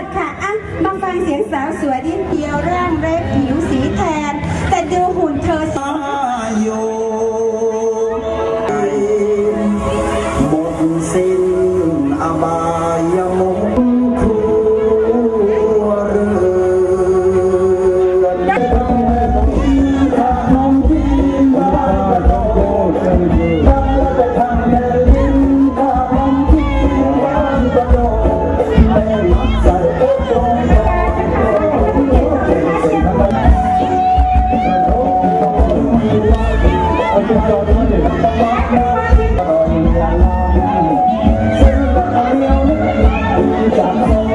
ดค่ะอะมาฟังเสียงสาวสวยที่เดียวร่างเล็กผิวสีแทน แต่ดูหุ่นเธอสอง Thank you.